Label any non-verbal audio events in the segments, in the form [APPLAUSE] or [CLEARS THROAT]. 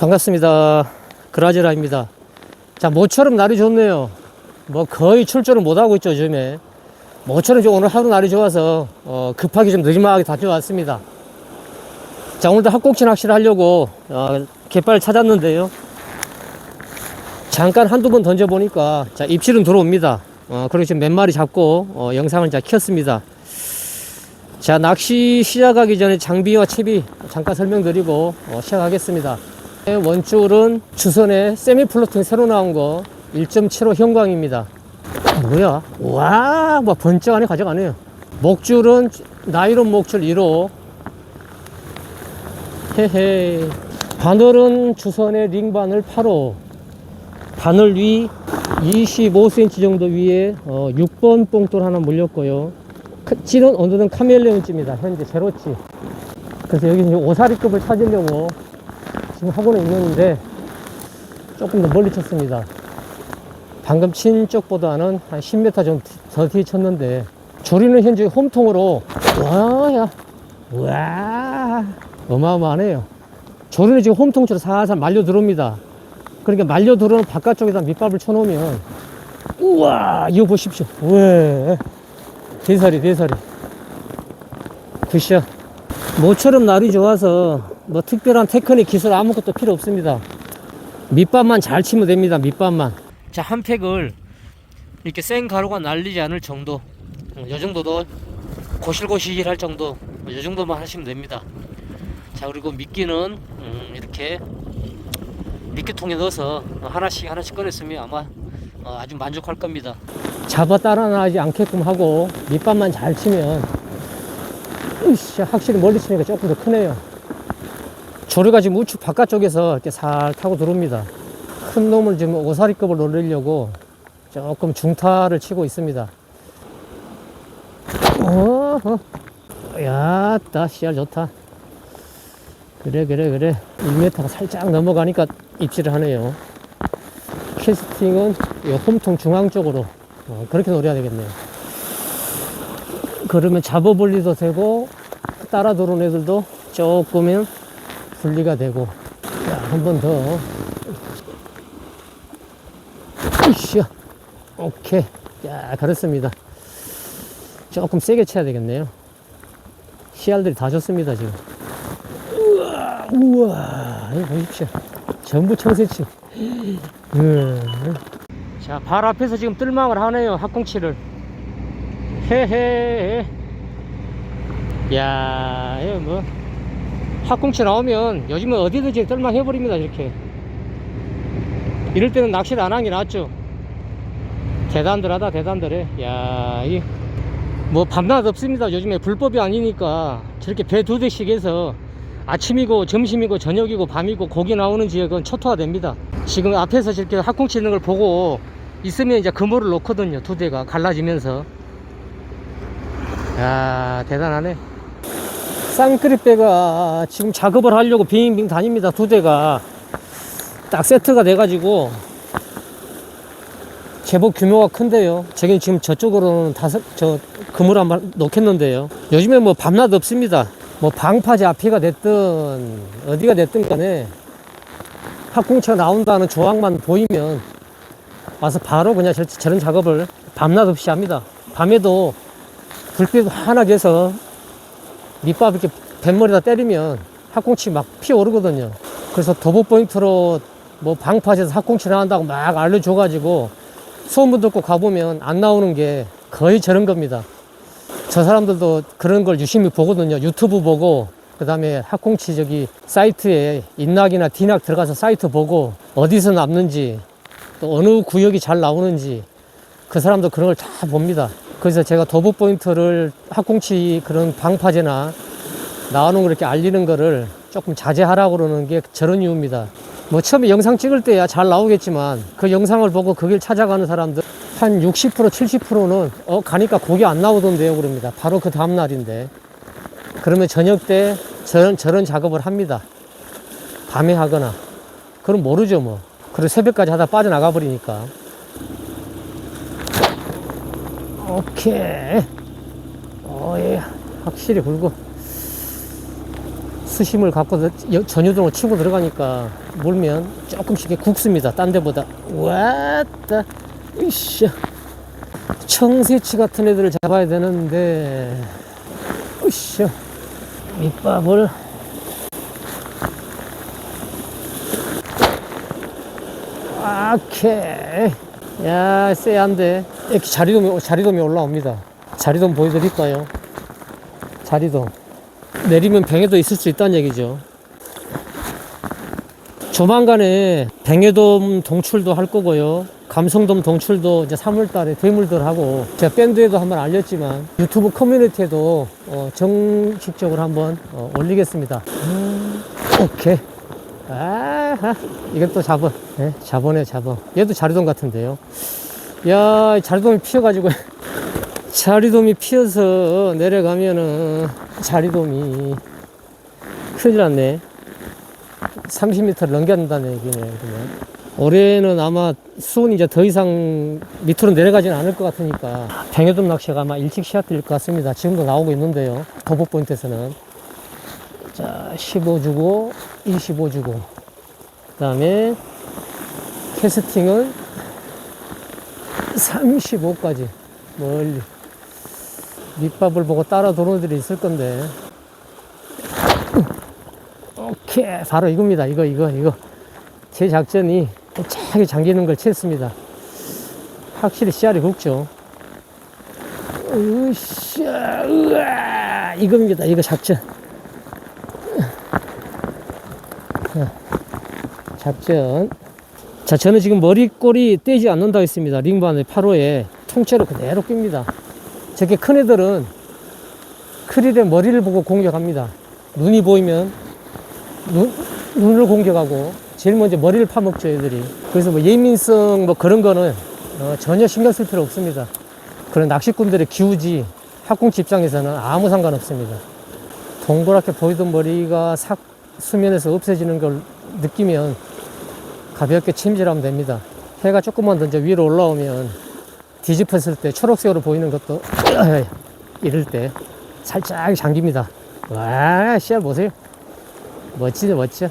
반갑습니다. 그라제라입니다. 자, 모처럼 날이 좋네요. 뭐 거의 출조를 못하고 있죠, 요즘에. 모처럼 좀 오늘 하루 날이 좋아서 어, 급하게 좀 늦지막하게 다녀왔습니다. 자, 오늘도 학꽁치 낚시를 하려고 어, 갯발을 찾았는데요. 잠깐 한두 번 던져보니까 자, 입질은 들어옵니다. 어, 그리고 지금 몇 마리 잡고 어, 영상을 자 켰습니다. 자, 낚시 시작하기 전에 장비와 채비 잠깐 설명드리고 어, 시작하겠습니다. 원줄은 주선의 세미 플로팅 새로 나온 거 1.75 형광입니다. 뭐야? 와, 뭐 번쩍 안에 가져가네요. 목줄은 나이론 목줄 1호. 헤헤. 바늘은 주선의 링바늘 8호. 바늘 위 25cm 정도 위에 어, 6번 뽕돌 하나 물렸고요. 크- 찌는 온도는 카멜레온찌입니다. 현재 제로치. 그래서 여기 오사리급을 찾으려고 지금 하고는 있는데 조금 더 멀리 쳤습니다. 방금 친 쪽보다는 한 10m 정도 더 뒤에 쳤는데 조리는 현재 홈통으로 와야 와 어마어마하네요. 조리는 지금 홈통으로 살살 말려 들어옵니다. 그러니까 말려 들어오는 바깥쪽에다 밑밥을 쳐놓으면 우와 이거 보십시오. 왜 대사리 대사리 굿샷 모처럼 날이 좋아서 뭐 특별한 테크닉 기술 아무것도 필요 없습니다. 밑밥만 잘 치면 됩니다. 밑밥만. 자, 한 팩을 이렇게 센 가루가 날리지 않을 정도. 어, 요 정도도 고실고실 할 정도. 어, 요 정도만 하시면 됩니다. 자, 그리고 미끼는 음, 이렇게 미끼통에 넣어서 하나씩 하나씩 꺼냈으면 아마 어, 아주 만족할 겁니다. 잡아 따라 나지 않게끔 하고 밑밥만 잘 치면 으쌰, 확실히 멀리 치니까 조금 더 크네요. 조류가 지금 우측 바깥쪽에서 이렇게 살 타고 들어옵니다. 큰 놈을 지금 오사리급을 노리려고 조금 중타를 치고 있습니다. 어허. 야, 따, 씨알 좋다. 그래, 그래, 그래. 1m가 살짝 넘어가니까 입질을 하네요. 캐스팅은 이 홈통 중앙 쪽으로 어, 그렇게 노려야 되겠네요. 그러면 잡아볼리도 되고 따라 들어온 애들도 조금은 분리가 되고 자, 한번 더. 으쌰. 오케이. 야, 그렇습니다. 조금 세게 쳐야 되겠네요. 씨알들이 다 좋습니다, 지금. 우와, 우와. 이거 보십시오. 전부 청새치. 음. 자, 발 앞에서 지금 뜰망을 하네요, 학꽁치를. 헤헤. 야, 이거 뭐. 학꽁치 나오면 요즘은 어디든지 뜰망 해버립니다, 이렇게. 이럴 때는 낚시를 안 하는 게 낫죠. 대단들하다, 대단들해. 야, 이, 뭐, 밤낮 없습니다. 요즘에 불법이 아니니까 저렇게 배 두 대씩 해서 아침이고 점심이고 저녁이고 밤이고 고기 나오는 지역은 초토화 됩니다. 지금 앞에서 저렇게 학꽁치 있는 걸 보고 있으면 이제 그물을 놓거든요. 두 대가 갈라지면서. 야, 대단하네. 쌍크립배가 지금 작업을 하려고 빙빙 다닙니다. 두 대가 딱 세트가 돼가지고 제법 규모가 큰데요. 저기 지금 저쪽으로는 다섯 저 그물 한 번 놓겠는데요. 요즘에 뭐 밤낮 없습니다. 뭐 방파제 앞이가 됐든 어디가 됐든 간에 학궁치가 나온다는 조항만 보이면 와서 바로 그냥 저, 저런 작업을 밤낮 없이 합니다. 밤에도 불빛 환하게 해서 밑밥 이렇게 뱃머리다 때리면 학꽁치 막 피어오르거든요. 그래서 도보 포인트로 뭐 방파제에서 학꽁치 나온다고 막 알려줘가지고 소문 듣고 가보면 안 나오는 게 거의 저런 겁니다. 저 사람들도 그런 걸 유심히 보거든요. 유튜브 보고, 그 다음에 학꽁치 저기 사이트에 인낙이나 디낙 들어가서 사이트 보고, 어디서 남는지, 또 어느 구역이 잘 나오는지, 그 사람도 그런 걸 다 봅니다. 그래서 제가 도부 포인트를 학꽁치 그런 방파제나 나오는 걸 이렇게 알리는 거를 조금 자제하라고 그러는 게 저런 이유입니다. 뭐 처음에 영상 찍을 때야 잘 나오겠지만 그 영상을 보고 그 길 찾아가는 사람들 한 60% 70%는 어 가니까 고기 안 나오던데요 그럽니다. 바로 그 다음 날인데 그러면 저녁 때 저런 저런 작업을 합니다. 밤에 하거나 그럼 모르죠 뭐. 그리고 새벽까지 하다 빠져나가 버리니까. 오케이. 어 예 확실히 굵고 수심을 갖고 여- 전유동을 치고 들어가니까 물면 조금씩 굵습니다. 딴 데보다. 왔다. 으쌰. 청새치 같은 애들을 잡아야 되는데, 으쌰. 밑밥을. 오케이. 야, 쎄한데. 이렇게 자리돔이, 자리돔이 올라옵니다. 자리돔 보여드릴까요? 자리돔. 내리면 뱅에도 있을 수 있다는 얘기죠. 조만간에 뱅에돔 동출도 할 거고요. 감성돔 동출도 이제 3월 달에 대물들 하고 제가 밴드에도 한번 알렸지만 유튜브 커뮤니티에도 어, 정식적으로 한번 어, 올리겠습니다. 음, 오케이. 아하, 이건 또 잡어. 네, 잡어네, 잡어. 얘도 자리돔 같은데요. 야, 이 자리돔이 피어가지고 [LAUGHS] 자리돔이 피어서 내려가면은 자리돔이 큰일 났네. 30m를 넘겼다는 얘기네, 그러면. 올해는 아마 수온이 이제 더 이상 밑으로 내려가지는 않을 것 같으니까 뱅에돔 낚시가 아마 일찍 시작될 것 같습니다. 지금도 나오고 있는데요. 도복 포인트에서는. 자, 15 주고, 25 주고. 그 다음에 캐스팅은 35까지 멀리. 밑밥을 보고 따라 도는 애들이 있을 건데. 오케이. 바로 이겁니다. 이거, 이거, 이거. 제 작전이 차게 잠기는 걸 챘습니다. 확실히 씨알이 굵죠. 으쌰, 으아, 이겁니다. 이거 작전. 작전. 자, 저는 지금 머리꼬리 떼지 않는다고 했습니다. 링반의 8호에 통째로 그대로 낍니다. 저렇게 큰 애들은 크릴의 머리를 보고 공격합니다. 눈이 보이면 눈, 눈을 공격하고 제일 먼저 머리를 파먹죠, 애들이. 그래서 뭐 예민성 뭐 그런 거는 어, 전혀 신경 쓸 필요 없습니다. 그런 낚시꾼들의 기우지 학궁치 입장에서는 아무 상관 없습니다. 동그랗게 보이던 머리가 삭 수면에서 없어지는 걸 느끼면 가볍게 침질하면 됩니다. 해가 조금만 더 이제 위로 올라오면 뒤집었을 때 초록색으로 보이는 것도 [CLEARS THROAT] 이럴 때 살짝 잠깁니다. 와, 씨알 보세요. 멋지죠, 멋져.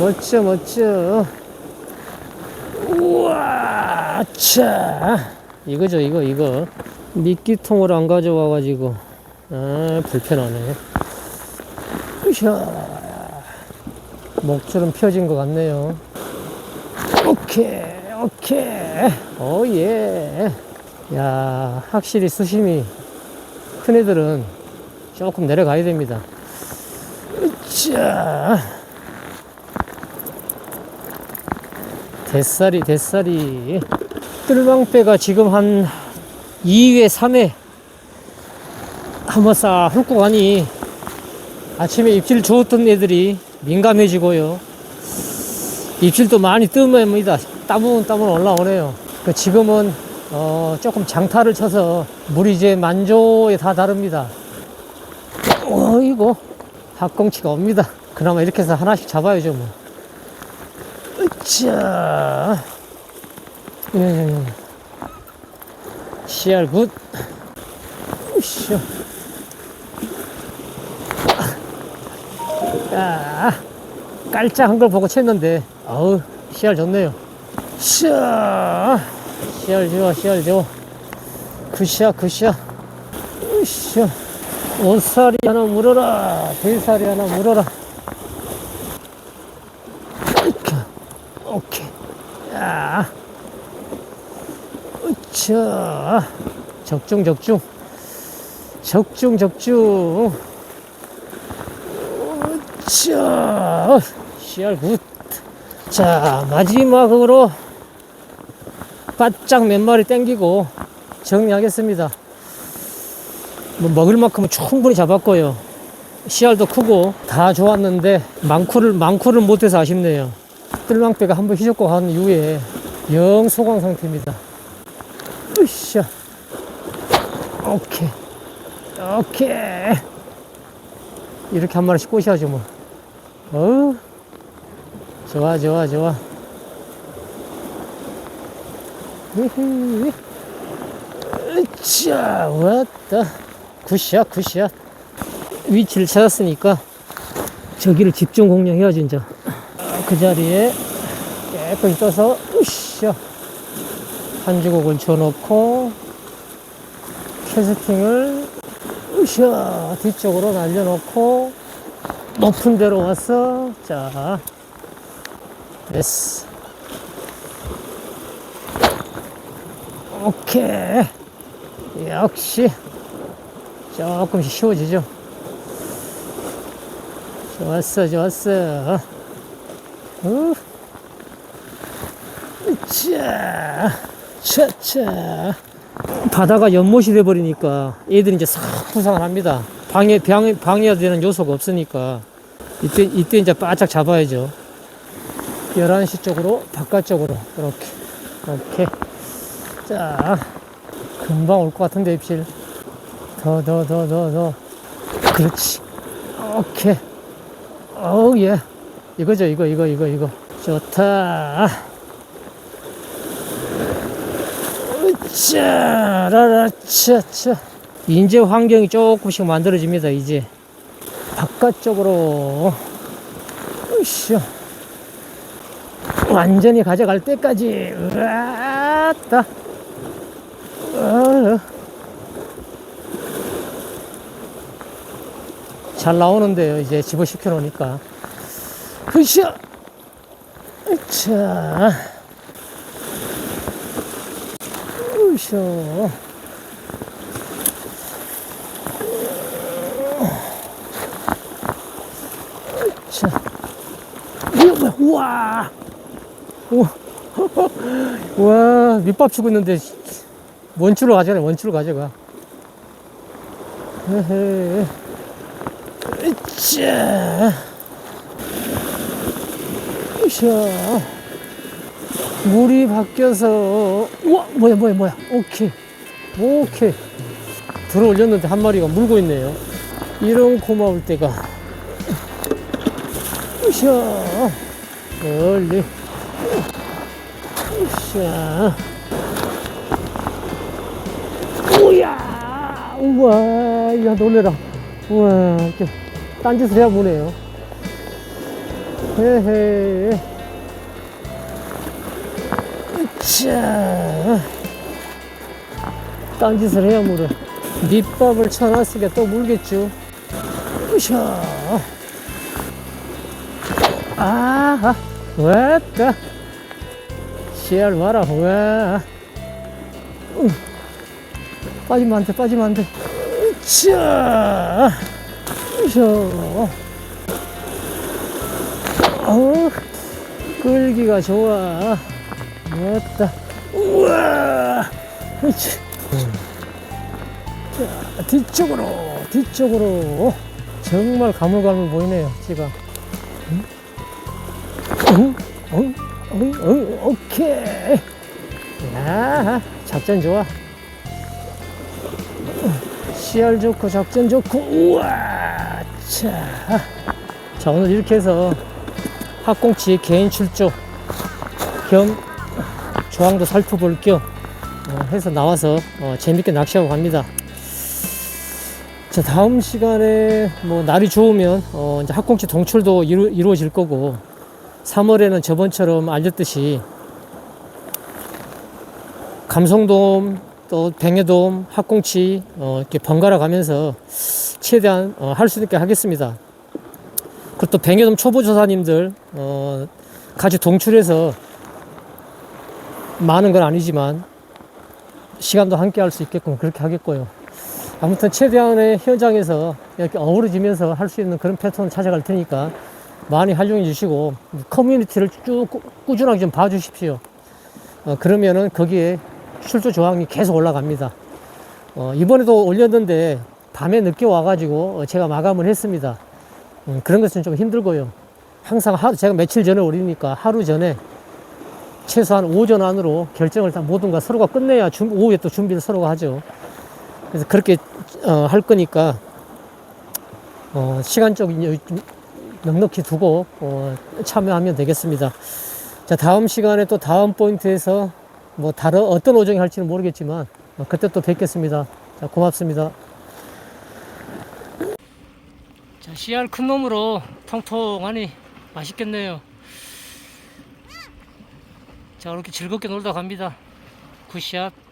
멋져, 멋져. 우와, 차. 이거죠, 이거, 이거. 미끼통을 안 가져와가지고. 아, 불편하네. 으쌰. 목줄은 펴진 것 같네요. 오케이, 오케이. 오, 예. 야, 확실히 수심이 큰 애들은 조금 내려가야 됩니다. 자. 대살이, 대살이. 뜰방배가 지금 한 2회, 3회 한번 싹 훑고 가니 아침에 입질 좋았던 애들이 민감해지고요. 입질도 많이 뜸합니다. 땀은 땀은 올라오네요. 그 지금은 어 조금 장타를 쳐서 물이 이제 만조에 다 다릅니다. 어이고 학꽁치가 옵니다. 그나마 이렇게 해서 하나씩 잡아야죠 뭐. 으쌰. 예. 씨알 굿. 으쌰. 야, 깔짝한 걸 보고 챘는데, 어우, 씨알 좋네요. 샤, 씨알 좋아, 씨알 좋아. 굿샤, 굿샤. 으쌰. 옷살이 하나 물어라. 대살이 하나 물어라. 오케이. 야. 으쌰. 적중, 적중. 적중, 적중. 자, 씨알 굿. 자, 마지막으로 바짝 몇 마리 땡기고 정리하겠습니다. 뭐 먹을 만큼은 충분히 잡았고요. 씨알도 크고 다 좋았는데 망쿠를 망쿠를 못해서 아쉽네요. 뜰망배가 한번 휘젓고 간 이후에 영 소강 상태입니다. 으쌰. 오케이. 오케이. 이렇게 한 마리씩 꼬셔야죠, 뭐. 어우. 좋아, 좋아, 좋아. 히히. 으쌰, 왔다. 굿샷, 굿샷. 위치를 찾았으니까 저기를 집중 공략해야지 이제 그 자리에 깨끗이 떠서 으쌰 한 주걱을 줘놓고 캐스팅을 으쌰 뒤쪽으로 날려놓고 높은 데로 와서 자 됐어 오케이 역시 조금씩 쉬워지죠 좋았어 좋았어 어. 자, 차차. 바다가 연못이 돼버리니까 애들이 이제 싹 부상을 합니다. 방해, 방해, 방해해야 되는 요소가 없으니까. 이때, 이때 이제 바짝 잡아야죠. 11시 쪽으로, 바깥쪽으로. 이렇게. 이렇게. 자, 금방 올 것 같은데, 입실. 더, 더, 더, 더, 더. 그렇지. 오케이. 어우, 예. 이거죠, 이거, 이거, 이거, 이거. 좋다. 짜라라차 차 인제 환경이 조금씩 만들어집니다 이제 바깥쪽으로. 으쌰. 완전히 가져갈 때까지. 어. 잘 나오는데요 이제 집어시켜 놓으니까. 으쌰. 자 으쌰. 자. 이거 뭐야, 우와. [LAUGHS] 우와. 와, 밑밥 치고 있는데, 원줄로 가져가, 원줄로 가져가. 으쌰. 으쌰. 물이 바뀌어서 우와 뭐야 뭐야 뭐야 오케이 오케이 들어 올렸는데 한 마리가 물고 있네요 이런 고마울 때가 으쌰 멀리. 으쌰. 우야 우와 야 놀래라. 우와 이렇게 딴짓을 해야 보네요. 헤헤. 자, 딴짓을 해야 물어. 밑밥을 쳐놨으니까 또 물겠죠. 으쌰. 아하, 왔다. 씨알 봐라, 와. 응. 빠지면 안 돼, 빠지면 안 돼. 으쌰. 으쌰. 어, 끌기가 좋아. 왔다. 우와! 그렇지. 자, 뒤쪽으로, 뒤쪽으로. 정말 가물가물 보이네요, 지가. 응? 오케이. 야, 작전 좋아. 씨알 좋고, 작전 좋고, 우와! 자. 자, 오늘 이렇게 해서 학꽁치 개인 출조 겸 조항도 살펴볼 겸 어, 해서 나와서 어, 재밌게 낚시하고 갑니다. 자 다음 시간에 뭐 날이 좋으면 어, 이제 학꽁치 동출도 이루, 이루어질 거고 3월에는 저번처럼 알렸듯이 감성돔 또 뱅에돔 학꽁치 어, 이렇게 번갈아 가면서 최대한 어, 할 수 있게 하겠습니다. 그리고 또 뱅에돔 초보 조사님들 어, 같이 동출해서 많은 건 아니지만 시간도 함께 할 수 있게끔 그렇게 하겠고요. 아무튼 최대한의 현장에서 이렇게 어우러지면서 할 수 있는 그런 패턴을 찾아갈 테니까 많이 활용해 주시고 커뮤니티를 쭉 꾸- 꾸준하게 좀 봐주십시오. 어, 그러면은 거기에 출조 조항이 계속 올라갑니다. 어, 이번에도 올렸는데 밤에 늦게 와가지고 어, 제가 마감을 했습니다. 음, 그런 것은 좀 힘들고요. 항상 하루, 제가 며칠 전에 올리니까 하루 전에 최소한 오전 안으로 결정을 다 모든 거 서로가 끝내야 준, 오후에 또 준비를 서로가 하죠. 그래서 그렇게 어, 할 거니까 어, 시간적인 넉넉히 두고 어, 참여하면 되겠습니다. 자 다음 시간에 또 다음 포인트에서 뭐 다른 어떤 오정이 할지는 모르겠지만 어, 그때 또 뵙겠습니다. 자 고맙습니다. 씨알 큰 놈으로 통통하니 맛있겠네요. 자, 이렇게 즐겁게 놀다 갑니다. 굿샷.